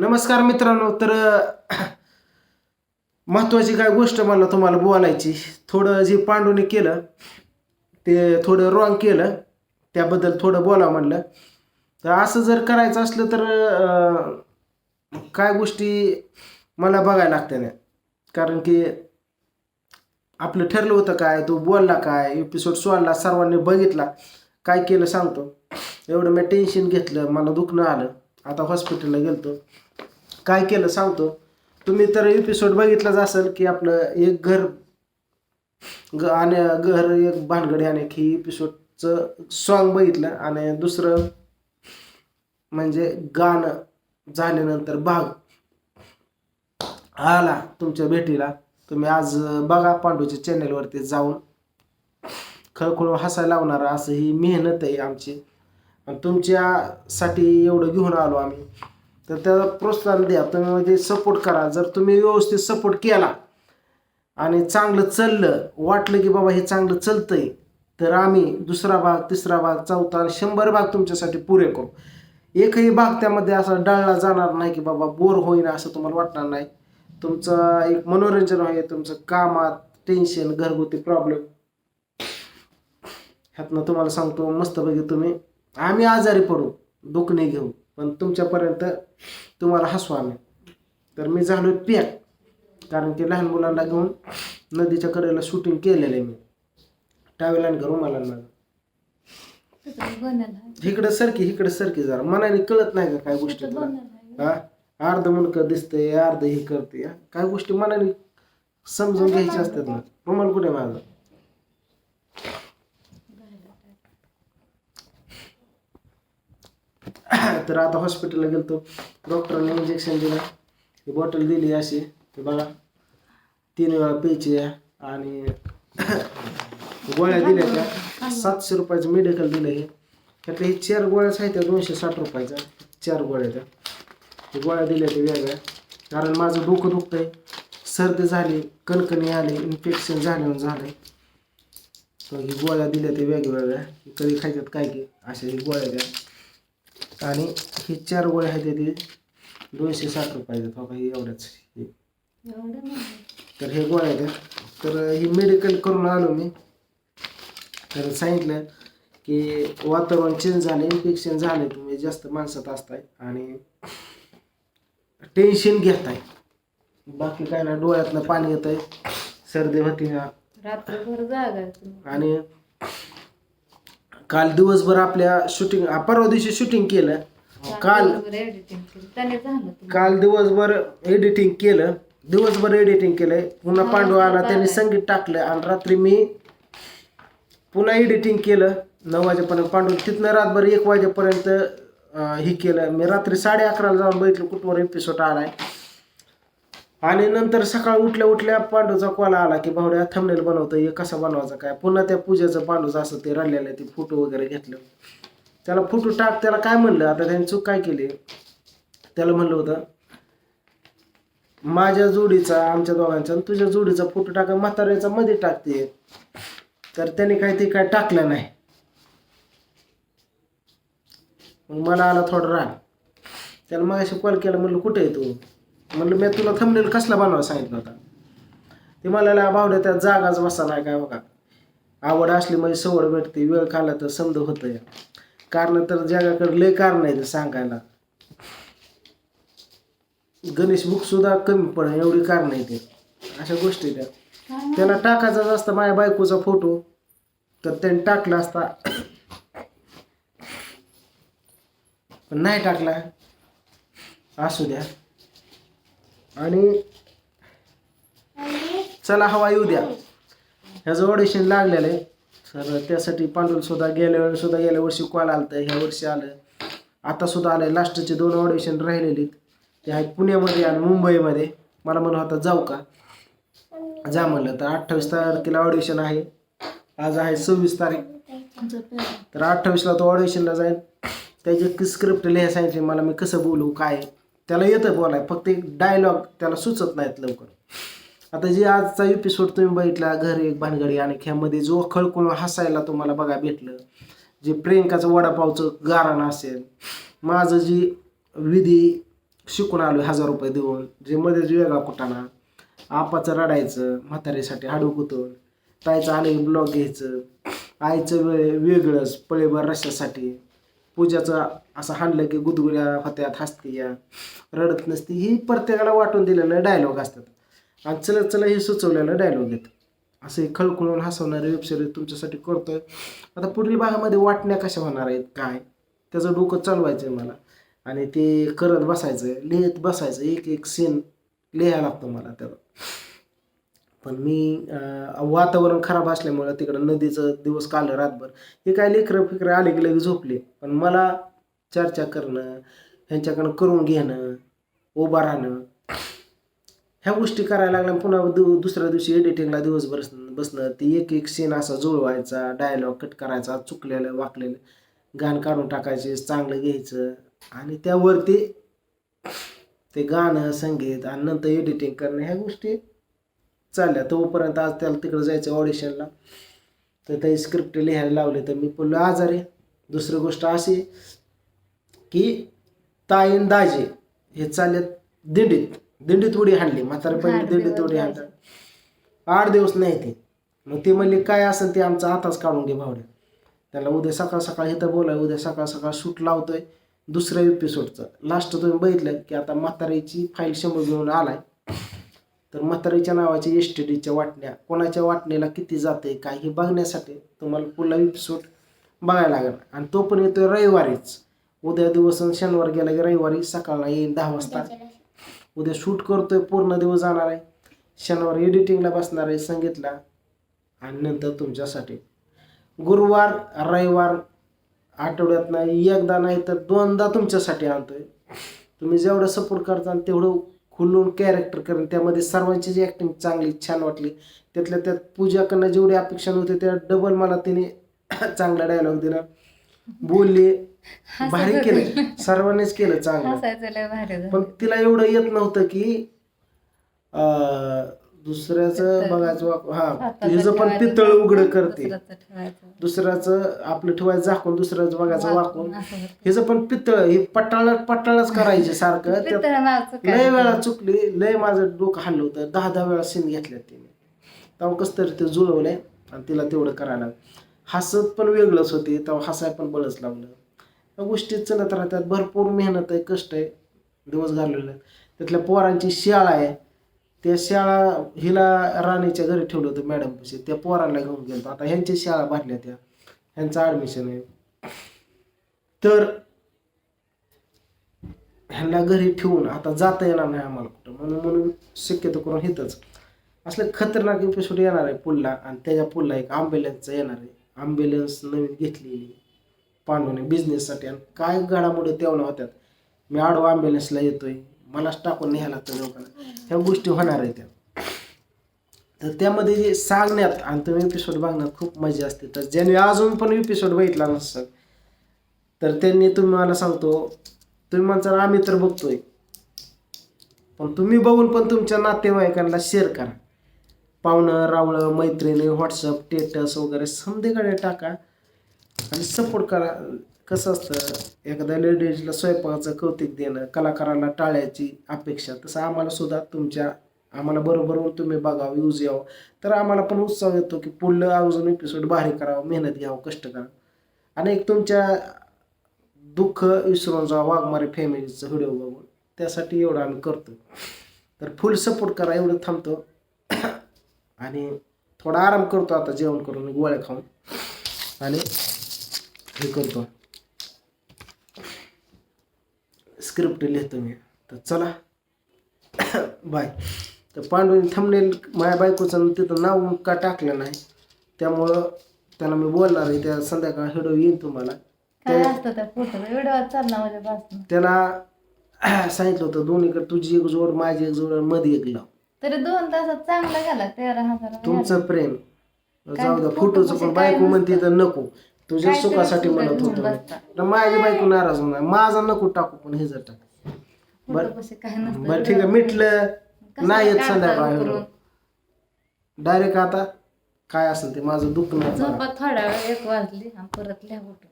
नमस्कार मित्रांनो तर महत्त्वाची काय गोष्ट मला तुम्हाला बोलायची थोडं जे पांडूने केलं ते थोडं रॉंग केलं त्याबद्दल थोडं बोला म्हणलं. तर असं जर करायचं असलं तर काय गोष्टी मला बघायला लागत्या ना कारण की आपलं ठरलं होतं काय तो बोलला काय एपिसोड सोडला सर्वांनी बघितला काय केलं सांगतो. एवढं मी टेन्शन घेतलं मला दुखणं आलं. आता हॉस्पिटलला गेलतो. काय केलं सांगतो. तुम्ही तर एपिसोड बघितलाच असेल की आपलं एक घर ग आणि घर एक भानगडी आणि ही एपिसोडचं सॉन्ग बघितलं आणि दुसरं म्हणजे गाणं झाल्यानंतर भाग आला तुमच्या भेटीला. तुम्ही आज बघा पांडूच्या चॅनलवरती जाऊन. खळखळ हसायला लावणारा असं ही मेहनत आहे आमची. तुमच्यासाठी एवढं घेऊन आलो आम्ही. तर त्याला प्रोत्साहन द्या. तुम्ही म्हणजे सपोर्ट करा. जर तुम्ही व्यवस्थित सपोर्ट केला आणि चांगलं चाललं वाटलं की बाबा हे चांगलं चालतंय तर आम्ही दुसरा भाग तिसरा भाग चौथा आणि शंभर भाग तुमच्यासाठी पुरे करू. एकही भाग त्यामध्ये असा डाळला जाणार नाही की बाबा बोर होईन असं तुम्हाला वाटणार नाही. तुमचं एक मनोरंजन आहे तुमचं कामात टेन्शन घरगुती प्रॉब्लेम ह्यातनं तुम्हाला सांगतो मस्तपैकी तुम्ही आम्ही आजारी पडू दुखणे घेऊ पण तुमच्यापर्यंत तुम्हाला हसू आम्ही. तर मी झालो पॅक कारण की लहान मुलांना घेऊन नदीच्या कडेला शूटिंग केलेलं आहे मी. टावेल आणि रुमालांना इकडं सरकी इकडं सरकी जरा. मनाने कळत नाही का काय गोष्टी तुला? हा? अर्ध मुंडकं दिसतंय अर्ध हे करते? काय गोष्टी मनाने समजून घ्यायच्या असतात ना. रुमाल कुठे माझा? तर आता हॉस्पिटलला गेलतो. डॉक्टरने इंजेक्शन दिलं. ही बॉटल दिली अशी. ते बघा. तीन वेळा प्यायची आणि गोळ्या दिल्या त्या. सातशे रुपयाचं मेडिकल दिलं हे. त्यातल्या ही चार गोळ्याच आहेत त्या दोनशे साठ रुपयाच्या. चार गोळ्या त्या. गोळ्या दिल्या त्या वेगळ्या. कारण माझं डोकं दुखतंय. सर्दी झाली कणकणी आली इन्फेक्शन झाल्यानं झालं तर ही गोळ्या दिल्या त्या वेगवेगळ्या. कधी खायच्यात काय की? अशा ही गोळ्या द्या आणि ही चार गोळ्या आहेत ते दोनशे साठ रुपयाच्या बाबा ही एवढ्याच हे तर हे गोळ्या द्या तर ही मेडिकल करून आलो मी. तर सांगितलं की वातावरण चेंज झालं इन्फेक्शन झालं तुम्ही जास्त माणसात असताय आणि टेन्शन घेताय. बाकी काय ना डोळ्यातनं पाणी येत आहे सर्दी होती ना रात्रभर जागायचं. आणि काल दिवसभर आपल्या शूटिंग परवा दिवशी शूटिंग केलं. काल एडिटिंग केलं. दिवसभर एडिटिंग केलं. दिवसभर एडिटिंग केलंय. पुन्हा पांडू आला त्यांनी संगीत टाकलं आणि रात्री मी पुन्हा एडिटिंग केलं. नऊ वाजेपर्यंत पांडू तिथनं रातभर एक वाजेपर्यंत हे केलं. मी रात्री साडे अकराला जाऊन बघितलं कुठवर एपिसोड आलाय. आणि नंतर सकाळ उठल्या उठल्या पांडूचा कॉल आला की भावड्या थंबनेल बनवतो हे कसा बनवायचा काय? पुन्हा त्या पूजेचं पांडूचं असं ते रडलेलं आहे ते फोटो वगैरे घेतलं. त्याला फोटो टाक त्याला काय म्हणलं? आता त्यांनी चूक काय केली? त्याला म्हणलं होतं माझ्या जोडीचा आमच्या दोघांचा आणि तुझ्या जोडीचा फोटो टाका म्हाताऱ्याचा मध्ये टाकते. तर त्याने काय ते काय टाकलं नाही. मग मला आला थोडा राग. त्याला मग कॉल केला म्हणलं कुठे आहे तू? म्हणलं मी तुला थंबनेल कसला बनवायला सांगितलं होता? ते मला भावड्या त्या जागाच बसा नाही काय बघा. आवड असली म्हणजे सवड भेटते वेळ खाला तर समज होतं या कारण तर जगाकडे लय कारण आहे ते सांगायला. गणेश बुक सुद्धा कमी पडेल एवढी कारण आहे ते. अशा गोष्टी त्या. त्याला टाकायचाच असता माझ्या बायकोचा फोटो तर त्याने टाकला असता. पण नाही टाकला. असू द्या. आणि चला हवा येऊ द्या. ह्याचं ऑडिशन लागलेलं आहे तर त्यासाठी पांडुल सुद्धा गेल्या वेळेस सुद्धा गेल्या वर्षी कॉल आलं तर ह्या वर्षी आलं. आता सुद्धा आलं लास्टचे दोन ऑडिशन राहिलेली ते आहेत पुण्यामध्ये आणि मुंबईमध्ये. मला म्हणून आता जाऊ का? जा म्हणलं. तर अठ्ठावीस तारखेला ऑडिशन आहे. आज आहे सव्वीस तारीख. तर अठ्ठावीसला तो ऑडिशनला जाईल. त्याची स्क्रिप्ट लिहायला सांगितली. मला मी कसं बोलू काय? त्याला येतं बोलाय फक्त एक डायलॉग त्याला सुचत नाहीत लवकर. आता जे आजचा एपिसोड तुम्ही बघितला घर एक भानगडी आणि ह्यामध्ये जो खळखळ हसायला तुम्हाला बघा भेटलं जे प्रियंकाचं वडापावचं गारण असेल माझं जी विधी शिकून आलो हजार रुपये देऊन जे मध्येच वेगळा कुटाणा आपाचं रडायचं म्हातारीसाठी हाडू कुतून ताईचं आले ब्लॉग घ्यायचं आईचं वेळ वेगळंच पळेभर रशासाठी पूजाचं असं हाणलं की गुदगुल्या होत्यात हसतीया रडत नसती. ही प्रत्येकाला वाटून दिलेलं डायलॉग असतात. आणि चला चला हे सुचवलेलं डायलॉग आहेत. असे खळखळून हसवणारे वेबसिरीज तुमच्यासाठी करतोय. आता पुढील भागामध्ये वाटण्या कशा होणार आहेत काय? त्याचं डोकं चालवायचं आहे मला. आणि ते करत बसायचं लिहित बसायचं एक एक सीन लिहायला लागतं मला त्याला. पण मी वातावरण खराब असल्यामुळं तिकडं नदीचं दिवस काल रातभर. हे काय लेकरं फिकरं आले की लगेच झोपले. पण मला चर्चा करणं ह्यांच्याकडं करून घेणं उभा राहणं. ह्या गोष्टी करायला लागल्या पुन्हा दु दुसऱ्या दिवशी एडिटिंगला दिवसभर बस- बसणं. ते एक एक सीन असा जुळवायचा डायलॉग कट करायचा चुकलेलं वाकलेलं. गाणं काढून टाकायचे चांगलं घ्यायचं. आणि त्यावरती ते गाणं संगीत आणि नंतर एडिटिंग करणं ह्या गोष्टी चालल्या. तोपर्यंत आज त्याला तिकडं जायचं ऑडिशनला तर ते स्क्रिप्ट लिहायला लावले. तर मी पुन्हा आजारी दुसरी गोष्ट अशी की ताईन दाजे हे चाललेत दिंडीत. दिंडीत उडी हाणली. म्हातारपणी दिंडीत उडी. हाणतात. आठ दिवस नाही ते. मग ते म्हणले काय असेल ते आमचा आताच काढून घे भावड्या. त्याला उद्या सकाळ सकाळ इथं बोलाय उद्या सकाळ सकाळ शूट लावतोय. दुसऱ्या एपिसोडचं. लास्ट तुम्ही बघितलं की आता म्हातारीची फाईल शंभर घेऊन आलाय. तर म्हातारीच्या नावाची एस टी डीच्या वाटण्या. कोणाच्या वाटणीला किती जाते काय हे बघण्यासाठी तुम्हाला पुढला एपिसोड बघायला लागेल. आणि तो पण येतोय रविवारीच. उद्या दिवस आणि शनिवार गेला की रविवारी सकाळला येईल दहा वाजता. उद्या शूट करतोय पूर्ण दिवस जाणार आहे. शनिवार एडिटिंगला बसणार आहे संगीतला. आणि नंतर तुमच्यासाठी. गुरुवार रविवार आठवड्यातनं एकदा नाही तर दोनदा तुमच्यासाठी आणतोय. तुम्ही जेवढं सपोर्ट करता तेवढं खुलून कॅरेक्टर करेन. त्यामध्ये सर्वांची जी ॲक्टिंग चांगली छान वाटली. त्यातल्या त्यात पूजाकडनं जेवढी अपेक्षा नव्हती त्या डबल मला तिने चांगला डायलॉग दिला. बोलली भारी केलं सर्वांनीच केलं चांगलं. पण तिला एवढं येत नव्हतं की दुसऱ्याचं. बघायचं हा हिचं पण पितळ उघड करते दुसऱ्याचं आपलं ठेवायचं झाकून दुसऱ्याचं बघायचं वाकून. हिचं पण पितळ हे पटाळ पटाळच करायचे सारखं लय वेळा? चुकली लय माझं डोकं हल्लं होतं दहा दहा वेळा सीन घेतल्या तिने तेव्हा कसं तरी ते जुळवलंय आणि तिला तेवढं करायला. हसत पण वेगळंच होते तेव्हा हसाय पण बळच लागलं. त्या गोष्टी चलत राहतात भरपूर मेहनत आहे कष्ट आहे दिवस घालवले त्यातल्या पोरांची शाळा आहे त्या शाळा हिला राणीच्या घरी ठेवलं होतं मॅडम पशी. त्या पोरांना घेऊन गेलो आता ह्यांची शाळा भरल्या त्या. ह्यांचं ॲडमिशन आहे. तर ह्यांना घरी ठेवून आता जाता येणार नाही आम्हाला कुठं. म्हणून म्हणून शक्यतो करून हिथंच असले खतरनाक एपिसोड येणार आहे पुलला आणि त्याच्या पुलला एक आंबेलन्सचा येणार आहे. ॲम्ब्युलन्स नवीन घेतलेली. पांडूने बिझनेससाठी आणि काय घडामोडी तेवढ्या होत्यात. मी आडवा ॲम्ब्युलन्सला येतोय. मलाच टाकून न्यायला लागतं लोकांना. ह्या गोष्टी होणार आहेत त्या. तर त्यामध्ये जे सांगण्यात आणि तुम्ही एपिसोड बघण्यात खूप मजा असते. तर ज्यांनी अजून पण एपिसोड बघितला नसेल तर त्यांनी तुम्ही मला सांगतो तुम्ही म्हणता आम्ही तर बघतोय. पण तुम्ही बघून पण तुमच्या नातेवाईकांना शेअर करा. पाहुणं रावळं मैत्रिणी व्हॉट्सअप स्टेटस वगैरे समधीकडे टाका. आणि सपोर्ट करा. कसं असतं एखाद्या लेडीजला स्वयंपाकाचं कौतिक देणं कलाकाराला टाळ्याची अपेक्षा तसं आम्हाला सुद्धा तुमच्या आम्हाला बरोबर तुम्ही बघावं यूज यावं. तर आम्हाला पण उत्साह येतो की पुढलं अजून एपिसोड भारी करावं मेहनत घ्यावं कष्ट करावं. आणि एक तुमच्या दुःख विसरून जा वाघमारे फॅमिलीचं व्हिडिओ बघून. त्यासाठी एवढं आम्ही करतो. तर फुल सपोर्ट करा एवढं थांबतो. आणि थोडा आराम करतो आता जेवण करून गोळ्या खाऊन. आणि हे करतो. स्क्रिप्ट लिहितो मी. तर चला. बाय तर पांडूने थंबनेल माझ्या बायकोचं तिथं नाव का टाकलं नाही. त्यामुळं त्याला मी बोलणार आहे त्या संध्याकाळ व्हिडिओ येईन तुम्हाला. काय ते- असतं त्या फोटो व्हिडिओ चालला माझ्या बाजून त्याला सांगितलं होतं दोन्हीकडे तुझी एक जोड माझी एक जोडमध्ये एक लाव. तरी दोन तासात चांगला गेला तेरा हजार तुमचं प्रेम. काय जाऊ द्या फोटो फोटोचं पण काय बायको म्हणते. तर नको. तुझ्या काहीतरी सुखासाठी म्हणत होतो बसता. तर माझी बायको नाराज होणार माझा नको टाकू पण हे जर टाक बर. फोटो कसे काय नसतं. बरं ठीक आहे. मिटलं. कसं नाही येत काढता संध्याकाळ? डायरेक्ट आता काय असेल ते माझं दुःख नाही झोपा थोडा वेळ एक वाजली आणि परत लिहा फोटो.